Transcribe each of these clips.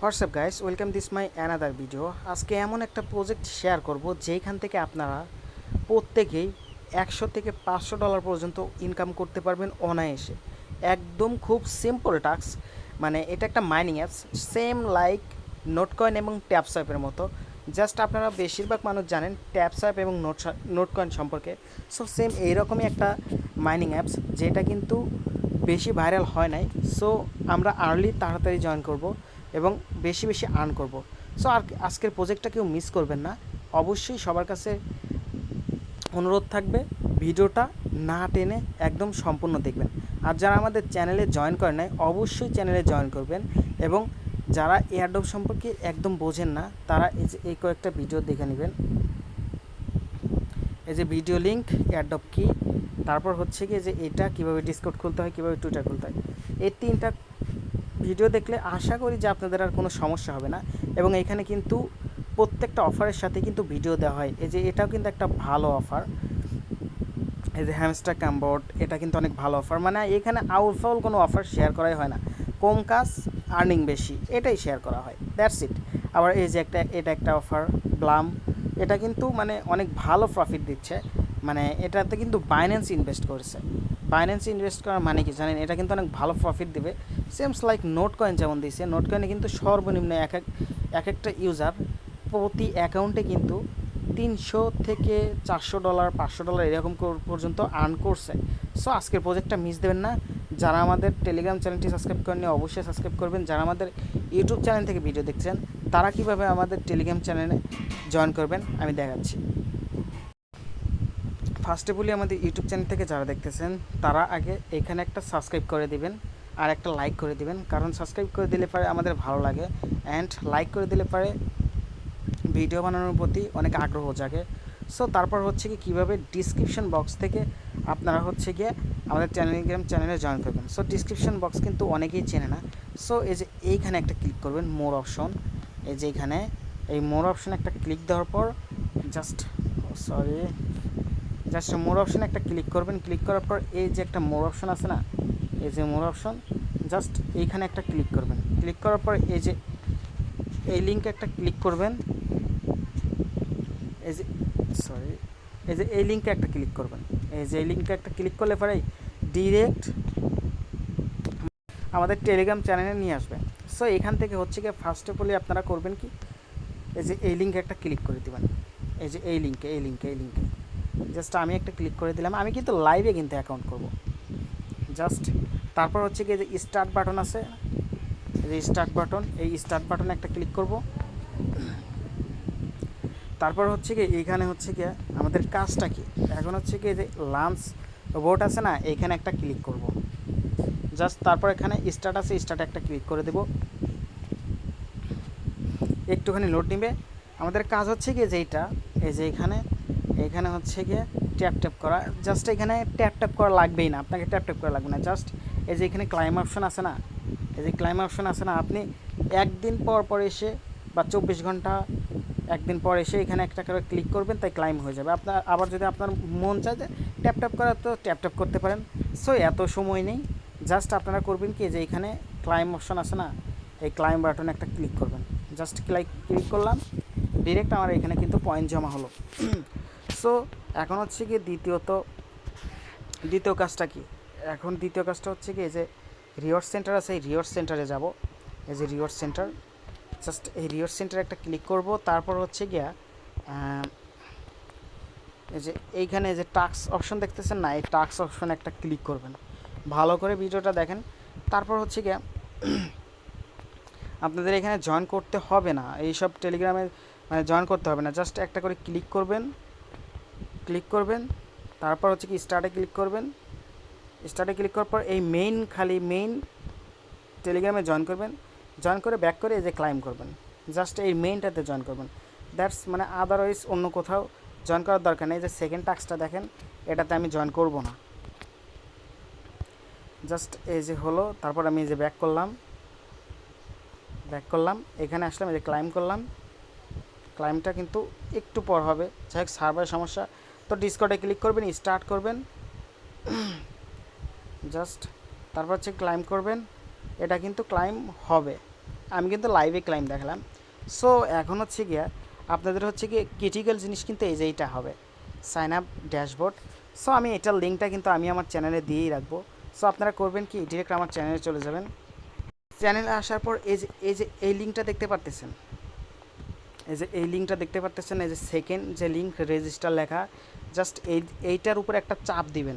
What's up guys welcome this my another video আজকে এমন একটা প্রজেক্ট শেয়ার করব যেখান থেকে আপনারা প্রত্যেকেই একশো থেকে পাঁচশো ডলার পর্যন্ত ইনকাম করতে পারবেন অনায়াসে। একদম খুব সিম্পল টাস্ক মানে এটা একটা mining apps same like Notcoin এবং ট্যাপসাইপের মতো। জাস্ট আপনারা বেশিরভাগ মানুষ জানেন ট্যাপসাইপ এবং নোট নোটকয়েন সম্পর্কে। সো সেম এইরকমই একটা মাইনিং অ্যাপস যেটা কিন্তু বেশি ভাইরাল হয় নাই। সো আমরা আর্লি তাড়াতাড়ি জয়েন করব। এবং বেশি বেশি আর্ন করব। সো আর আজকের প্রজেক্টটা কেউ মিস করবেন না। অবশ্যই সবার কাছে অনুরোধ থাকবে, ভিডিওটা না টেনে একদম সম্পূর্ণ দেখবেন। আর যারা আমাদের চ্যানেলে জয়েন করে নাই, অবশ্যই চ্যানেলে জয়েন করবেন এবং যারা এয়ারডপ সম্পর্কে একদম বোঝেন না, তারা এই যে, এই কয়েকটা ভিডিও দেখে নেবেন। এই যে ভিডিও লিঙ্ক এয়ারডপ কি তারপর হচ্ছে কি যে, এটা কীভাবে ডিসকাউন্ট খুলতে হয়, কীভাবে টুইটার খুলতে হয়। এই তিনটা ভিডিও দেখলে আশা করি যে আপনাদের আর কোনো সমস্যা হবে না। এবং এখানে কিন্তু প্রত্যেকটা অফারের সাথে কিন্তু ভিডিও দেওয়া হয়। এই যে এটাও কিন্তু একটা ভালো অফার। এই যে হ্যামস্টার ক্যাম্বোর্ড এটা কিন্তু অনেক ভালো অফার। মানে এখানে আউট ফাউল কোনো অফার শেয়ার করাই হয় না। কম কাজ আর্নিং বেশি, এটাই শেয়ার করা হয়। দ্যাটস ইট আবার এই যে একটা, এটা একটা অফার, ব্লাম। এটা কিন্তু মানে অনেক ভালো প্রফিট দিচ্ছে। মানে এটাতে কিন্তু বাইন্যান্স ইনভেস্ট করেছে। বাইন্যান্স ইনভেস্ট করার মানে কি জানেন? এটা কিন্তু অনেক ভালো প্রফিট দেবে। সেমস লাইক নোট কয়েন যেমন দিয়েছে নোট কয়েনে কিন্তু সর্বনিম্ন এক এক এক একটা ইউজার প্রতি অ্যাকাউন্টে কিন্তু তিনশো থেকে চারশো ডলার পাঁচশো ডলার এরকম পর্যন্ত আর্ন করছে। সো আজকের প্রজেক্টটা মিস দেবেন না। যারা আমাদের টেলিগ্রাম চ্যানেলটি সাবস্ক্রাইব করেননি, অবশ্যই সাবস্ক্রাইব করবেন। যারা আমাদের ইউটিউব চ্যানেল থেকে ভিডিও দেখছেন, তারা কীভাবে আমাদের টেলিগ্রাম চ্যানেলে জয়েন করবেন, আমি দেখাচ্ছি। ফার্স্টে বলি, আমাদের ইউটিউব চ্যানেল থেকে যারা দেখতেছেন, তারা আগে এখানে একটা সাবস্ক্রাইব করে দিবেন। আর একটা লাইক করে দিবেন, কারণ সাবস্ক্রাইব করে দিলে পরে আমাদের ভালো লাগে। অ্যান্ড লাইক করে দিলে পরে ভিডিও বানানোর প্রতি অনেক আগ্রহ জাগে। সো তারপর হচ্ছে কি, কীভাবে ডিসক্রিপশন বক্স থেকে আপনারা হচ্ছে গিয়ে আমাদের টেলিগ্রাম চ্যানেলে জয়েন করবেন। সো ডিসক্রিপশন বক্স কিন্তু অনেকেই চেনে না। সো এই যে এইখানে একটা ক্লিক করবেন মোর অপশন এই যে এইখানে এই মোর অপশন একটা ক্লিক দেওয়ার পর জাস্ট সরি জাস্ট মোর অপশানে একটা ক্লিক করবেন। ক্লিক করার পর এই যে একটা মোর অপশন আছে না এই যে মোর অপশন জাস্ট এইখানে একটা ক্লিক করবেন। ক্লিক করার পর এই যে এই লিঙ্কে একটা ক্লিক করবেন। এই যে সরি এই যে এই লিঙ্কে একটা ক্লিক করবেন। এই যে এই লিঙ্কে একটা ক্লিক করলে পরেই ডিরেক্ট আমাদের টেলিগ্রাম চ্যানেলে নিয়ে আসবে। সো এখান থেকে হচ্ছে গিয়ে ফার্স্ট অফ অলি আপনারা করবেন কি? এই যে এই লিঙ্কে একটা ক্লিক করে দেবেন। এই যে এই লিঙ্কে এই লিঙ্কে এই লিঙ্কে জাস্ট আমি একটা ক্লিক করে দিলাম। আমি কিন্তু লাইভে কিন্তু অ্যাকাউন্ট করব। জাস্ট। তারপর হচ্ছে কি যে স্টার্ট বাটন আছে, যে স্টার্ট বাটন এই স্টার্ট বাটনে একটা ক্লিক করব। তারপর হচ্ছে কি এইখানে হচ্ছে কি আমাদের কাজটা কি? এখন হচ্ছে কি যে লাঞ্চ বোর্ড আছে না, এইখানে একটা ক্লিক করব। জাস্ট তারপর এখানে স্টার্ট আছে স্টার্ট একটা ক্লিক করে দেব। একটুখানি লোড নেবে। আমাদের কাজ হচ্ছে কি যে এইটা এই যে এখানে এখানে হচ্ছে গিয়ে ট্যাপ ট্যাপ করা। জাস্ট এখানে ট্যাপ ট্যাপ করা লাগবেই না, আপনাকে ট্যাপ ট্যাপ করা লাগবে না। জাস্ট এই যে এখানে ক্লাইম অপশন আছে না, এই যে ক্লাইম অপশন আছে না, আপনি একদিন পর পর এসে বা চব্বিশ ঘণ্টা একদিন পর এসে এখানে একটা করে ক্লিক করবেন, তাই ক্লাইম হয়ে যাবে। আপনার, আবার যদি আপনার মন চায় যে ট্যাপ ট্যাপ করা তো ট্যাপ ট্যাপ করতে পারেন। সো এত সময় নেই। জাস্ট আপনারা করবেন কি যে এখানে ক্লাইম অপশন আছে না, এই ক্লাইম বাটনে একটা ক্লিক করবেন। জাস্ট ক্লাইক ক্লিক করলাম ডিরেক্ট আমার এখানে কিন্তু পয়েন্ট জমা হলো। সো এখন হচ্ছে কি দ্বিতীয়ত, দ্বিতীয় কাজটা কি? এখন দ্বিতীয় কাজটা হচ্ছে কি এই যে রিওয়ার্ড সেন্টার আছে, এই রিওয়ার্ড সেন্টারে যাব। এই যে রিওয়ার্ড সেন্টার জাস্ট এই রিওয়ার্ড সেন্টারে একটা ক্লিক করব। তারপর হচ্ছে গিয়া এই যে এইখানে যে টাক্স অপশন দেখতেছেন না, এই টাক্স অপশনে একটা ক্লিক করবেন। ভালো করে ভিডিওটা দেখেন। তারপর হচ্ছে গিয়া, আপনাদের এখানে জয়েন করতে হবে না। এইসব টেলিগ্রামে মানে জয়েন করতে হবে না। জাস্ট একটা করে ক্লিক করবেন। ক্লিক করবেন। তারপর হচ্ছে কি স্টার্টে ক্লিক করবেন। স্টার্টে ক্লিক করার পর এই মেইন খালি মেইন টেলিগ্রামে জয়েন করবেন। জয়েন করে ব্যাক করে এই যে ক্লাইম করবেন। জাস্ট এই মেইনটাতে জয়েন করবেন। দ্যাটস মানে আদারওয়াইজ অন্য কোথাও জয়েন করার দরকার নেই। যে সেকেন্ড টাস্কটা দেখেন, এটাতে আমি জয়েন করব না। জাস্ট এই যে হলো, তারপর আমি এই যে ব্যাক করলাম। ব্যাক করলাম, এখানে আসলাম, এই যে ক্লাইম করলাম। ক্লাইমটা কিন্তু একটু পর হবে। যাই হোক সার্ভার সমস্যা। তো ডিসকর্ডে ক্লিক করবেন স্টার্ট করবেন। জাস্ট তারপর হচ্ছে ক্লাইম করবেন। এটা কিন্তু ক্লাইম হবে। আমি কিন্তু লাইভে ক্লাইম দেখালাম। সো এখন হচ্ছে গিয়া আপনাদের হচ্ছে গিয়ে ক্রিটিক্যাল জিনিস কিন্তু এই যে এইটা হবে। সাইন আপ ড্যাশবোর্ড সো আমি এটার লিঙ্কটা কিন্তু আমি আমার চ্যানেলে দিয়েই রাখব। সো আপনারা করবেন কি ডিরেক্ট আমার চ্যানেলে চলে যাবেন। চ্যানেলে আসার পর এই যে এই যে, এই লিঙ্কটা দেখতে পারতেছেন? এই যে, এই লিঙ্কটা দেখতে পারতেছেন, এই যে সেকেন্ড যে লিঙ্ক রেজিস্টার লেখা জাস্ট এই, এইটার উপর একটা চাপ দিবেন।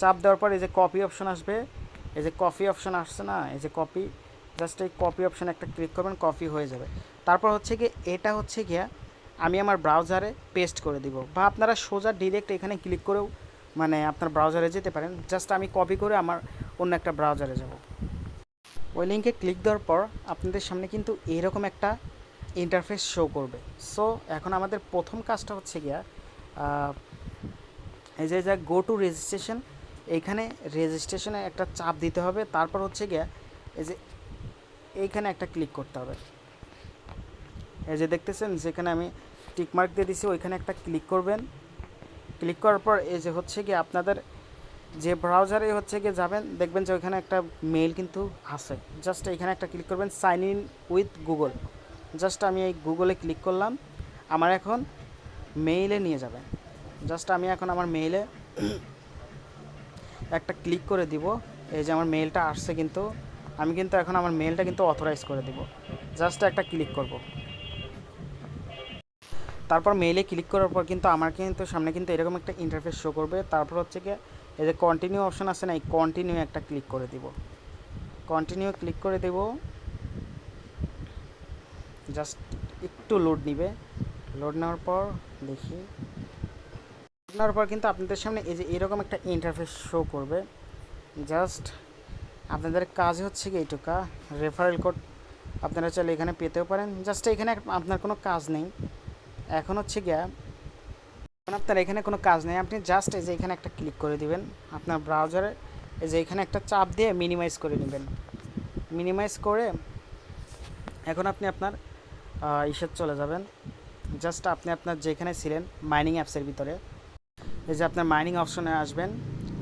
চাপ দেওয়ার পর এই যে কপি অপশন আসবে, এই যে কপি অপশন আসছে না, এই যে কপি জাস্ট এই কপি অপশন একটা ক্লিক করবেন কপি হয়ে যাবে। তারপর হচ্ছে গিয়ে, এটা হচ্ছে গিয়া আমি আমার ব্রাউজারে পেস্ট করে দিব। বা আপনারা সোজা ডিরেক্ট এখানে ক্লিক করেও মানে আপনার ব্রাউজারে যেতে পারেন। জাস্ট আমি কপি করে আমার অন্য একটা ব্রাউজারে যাব। ওই লিঙ্কে ক্লিক দেওয়ার পর আপনাদের সামনে কিন্তু এইরকম একটা ইন্টারফেস শো করবে। সো এখন আমাদের প্রথম কাজটা হচ্ছে গিয়া এই যে যা গো টু রেজিস্ট্রেশন এইখানে রেজিস্ট্রেশনে একটা চাপ দিতে হবে। তারপর হচ্ছে গিয়া, এই যে, এইখানে একটা ক্লিক করতে হবে। এই যে, দেখতেছেন, যেখানে আমি টিকমার্ক দিয়ে দিছি, ওইখানে একটা ক্লিক করবেন। ক্লিক করার পর, এই যে, হচ্ছে গিয়ে, আপনাদের যে ব্রাউজারে হচ্ছে গিয়ে যাবেন, দেখবেন যে ওইখানে একটা মেইল কিন্তু আছে। জাস্ট এখানে একটা ক্লিক করবেন sign in with Google just আমি এই গুগলে ক্লিক করলাম। আমার এখন মেইলে নিয়ে যাবে। জাস্ট আমি এখন আমার মেইলে একটা ক্লিক করে দিব। এই যে আমার মেইলটা আসছে কিন্তু, আমি কিন্তু এখন আমার মেইলটা কিন্তু অথরাইজ করে দিব। জাস্ট একটা ক্লিক করব। তারপর মেইলে ক্লিক করার পর কিন্তু আমার কিন্তু সামনে কিন্তু এরকম একটা ইন্টারফেস শো করবে। তারপর হচ্ছে গিয়ে এই যে কন্টিনিউ অপশন আছে না, এই কন্টিনিউ একটা ক্লিক করে দিব। কন্টিনিউ ক্লিক করে দেব। জাস্ট একটু লোড নিবে। লোড নেওয়ার পর দেখি। লোড নেওয়ার পর কিন্তু আপনাদের সামনে এই যে এরকম একটা ইন্টারফেস শো করবে। জাস্ট আপনাদের কাজ হচ্ছে কি এইটুকা। রেফারেল কোড আপনারা চাইলে এখানে পেতেও পারেন। জাস্ট এখানে আপনার কোনো কাজ নেই। এখন হচ্ছে গিয়া, এখন আপনার এখানে কোনো কাজ নেই। আপনি জাস্ট এই যে এখানে একটা ক্লিক করে দিবেন। আপনার ব্রাউজারে এই যে এখানে একটা চাপ দিয়ে মিনিমাইজ করে নেবেন। মিনিমাইজ করে এখন আপনি আপনার ইসের চলে যাবেন। জাস্ট আপনি আপনার যেখানে ছিলেন মাইনিং অ্যাপসের ভিতরে। এই যে আপনার মাইনিং অপশনে আসবেন।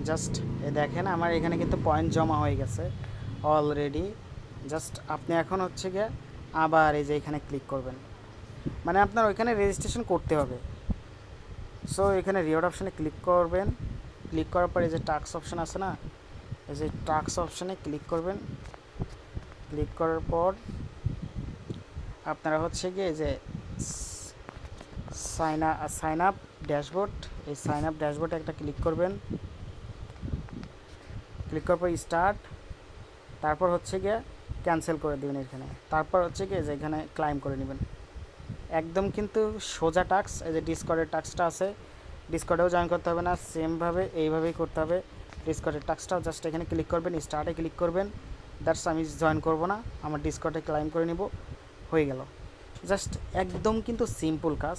জাস্ট এ দেখেন, আমার এখানে কিন্তু পয়েন্ট জমা হয়ে গেছে অলরেডি জাস্ট আপনি এখন হচ্ছে গিয়ে আবার এই যে এখানে ক্লিক করবেন। মানে আপনার ওইখানে রেজিস্ট্রেশন করতে হবে। সো এখানে রিওয়ার্ড অপশানে ক্লিক করবেন। ক্লিক করার পর এই যে টাক্স অপশান আছে না? এই যে টাক্স অপশানে ক্লিক করবেন। ক্লিক করার পর আপনারা হচ্ছে গিয়ে যে সাইন সাইন আপ ড্যাশবোর্ড, এই সাইন আপ ড্যাশবোর্ডে একটা ক্লিক করবেন। ক্লিক করার পর স্টার্ট, তারপর হচ্ছে গিয়ে ক্যান্সেল করে দেবেন এখানে। তারপর হচ্ছে গিয়ে যে এখানে ক্লাইম করে নেবেন। একদম কিন্তু সোজা টাক্স এই যে ডিসকর্ডের টাক্সটা আছে ডিসকর্ডেও জয়েন করতে হবে না, সেমভাবে এইভাবেই করতে হবে। ডিসকর্ডের টাক্সটাও জাস্ট এখানে ক্লিক করবেন, স্টার্টে ক্লিক করবেন। দ্যাটস আমি জয়েন করব না, আমার ডিসকর্ডে ক্লাইম করে নিব। হয়ে গেল। জাস্ট একদম কিন্তু সিম্পল কাজ।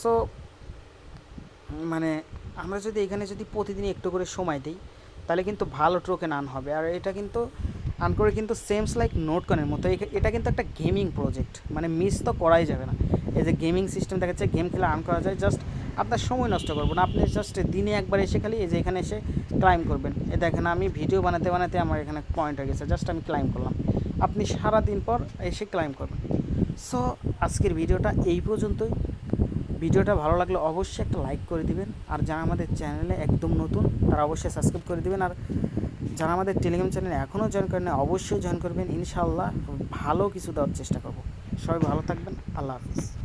সো মানে আমরা যদি এখানে যদি প্রতিদিন একটু করে সময় দিই, তাহলে কিন্তু ভালো টোকেন আন হবে। আর এটা কিন্তু আন করে কিন্তু সেমস লাইক নোটকনের মতো। এটা কিন্তু একটা গেমিং প্রজেক্ট মানে মিস তো করাই যাবে না। এই যে গেমিং সিস্টেম দেখা যাচ্ছে গেম খেলে আর্ন করা যায়। জাস্ট আপনার সময় নষ্ট করব না। আপনি জাস্ট দিনে একবার এসে খালি এই যে এখানে এসে ক্লাইম করবেন। এ দেখেন আমি ভিডিও বানাতে বানাতে আমার এখানে পয়েন্ট হয়ে গেছে। জাস্ট আমি ক্লাইম করলাম। আপনি সারা দিন পর এসে ক্লাইম করবেন। সো আজকের ভিডিওটা এই পর্যন্তই। ভিডিওটা ভালো লাগলে অবশ্যই একটা লাইক করে দিবেন। আর যারা আমাদের চ্যানেলে একদম নতুন, তারা অবশ্যই সাবস্ক্রাইব করে দিবেন। আর যারা আমাদের টেলিগ্রাম চ্যানেলে এখনও জয়েন করেন না অবশ্যই জয়েন করবেন। ইনশাআল্লাহ ভালো কিছু দেওয়ার চেষ্টা করব। সবাই ভালো থাকবেন। আল্লাহ হাফিজ।